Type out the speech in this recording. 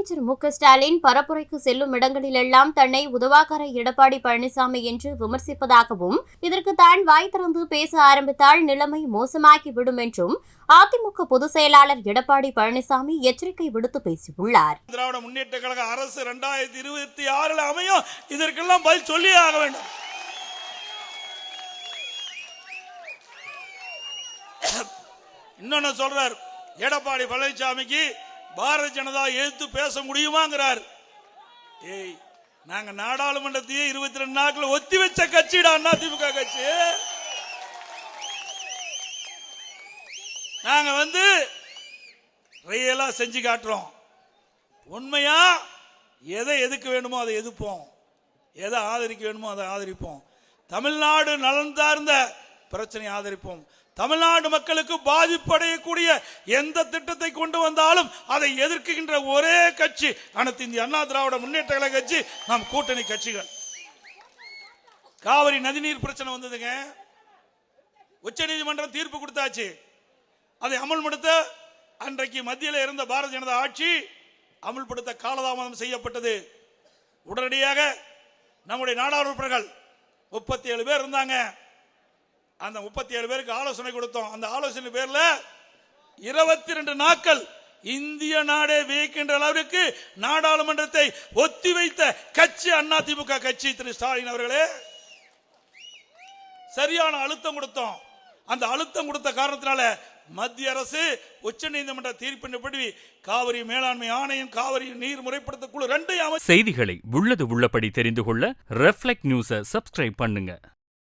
முதலமைச்சர் மு ஸ்டாலின் பரப்புரைக்கு செல்லும் இடங்களிலெல்லாம் தன்னை உதவாக்கர எடப்பாடி பழனிசாமி என்று விமர்சிப்பதாகவும் இதற்கு தான் வாய் திறந்து பேச ஆரம்பித்தால் நிலைமை மோசமாகிவிடும் என்றும் அதிமுக பொதுச் செயலாளர் எடப்பாடி பழனிசாமி எச்சரிக்கை விடுத்து பேசியுள்ளார். திராவிட முன்னேற்ற கழக அரசு இரண்டாயிரத்தி இருபத்தி ஆறில் அமையும். இதற்கெல்லாம் பதில் சொல்லி ஆக வேண்டும். இன்னொன்னு சொல்றார் எடப்பாடி பழனிசாமிக்கு பாரதிய ஜனதா எதிர்த்து பேச முடியுமாங்கிறார். ஏய் நாங்க நாடாளுமன்றத்தையே இருபத்தி ரெண்டு நாட்கள் ஒத்தி வச்ச கட்சிடா அண்ணா திமுக கட்சி? நாங்க வந்து ரியலா செஞ்சு காட்டுறோம். உண்மையா? எதை எதுக்கு வேணுமோ அதை எதிர்ப்போம். எதை ஆதரிக்க வேணுமோ அதை ஆதரிப்போம். தமிழ்நாடு நலன் சார்ந்த பிரச்சனையை ஆதரிப்போம். தமிழ்நாடு மக்களுக்கு பாதிப்படையக்கூடிய எந்த திட்டத்தை கொண்டு வந்தாலும் அதை எதிர்க்கின்ற ஒரே கட்சி அனைத்து இந்திய அண்ணா திராவிட முன்னேற்ற கழக கட்சி நம் கூட்டணி கட்சிகள். காவிரி நதிநீர் பிரச்சனை வந்ததுங்க. உச்சநீதிமன்றம் தீர்ப்பு கொடுத்தாச்சு. அதை அமல்படுத்த அன்றைக்கு மத்தியில் இருந்த பாரதிய ஜனதா ஆட்சி அமல்படுத்த காலதாமதம் செய்யப்பட்டது. உடனடியாக நம்முடைய நாடாளுமன்ற முப்பத்தி ஏழு பேர் இருந்தாங்க. அந்த முப்பத்தி ஏழு பேருக்கு ஆலோசனை கொடுத்தோம். அந்த ஆலோசனை பேர்ல இருபத்தி ரெண்டு நாட்கள் இந்திய நாடே வியக்கின்ற அளவிற்கு நாடாளுமன்றத்தை ஒத்தி வைத்த கட்சி திமுக கட்சி திரு ஸ்டாலின் அவர்களே சரியான அழுத்தம் கொடுத்தோம். அந்த அழுத்தம் கொடுத்த காரணத்தினால மத்திய அரசு உச்சநீதிமன்ற தீர்ப்பின்படி காவிரி மேலாண்மை ஆணையம் காவிரி நீர் முறைப்படுத்த குழு ரெண்டையும் செய்திகளை உள்ளது உள்ளபடி தெரிந்து கொள்ள ரெஃப்ளெக்ட் நியூஸை சப்ஸ்கிரைப் பண்ணுங்க.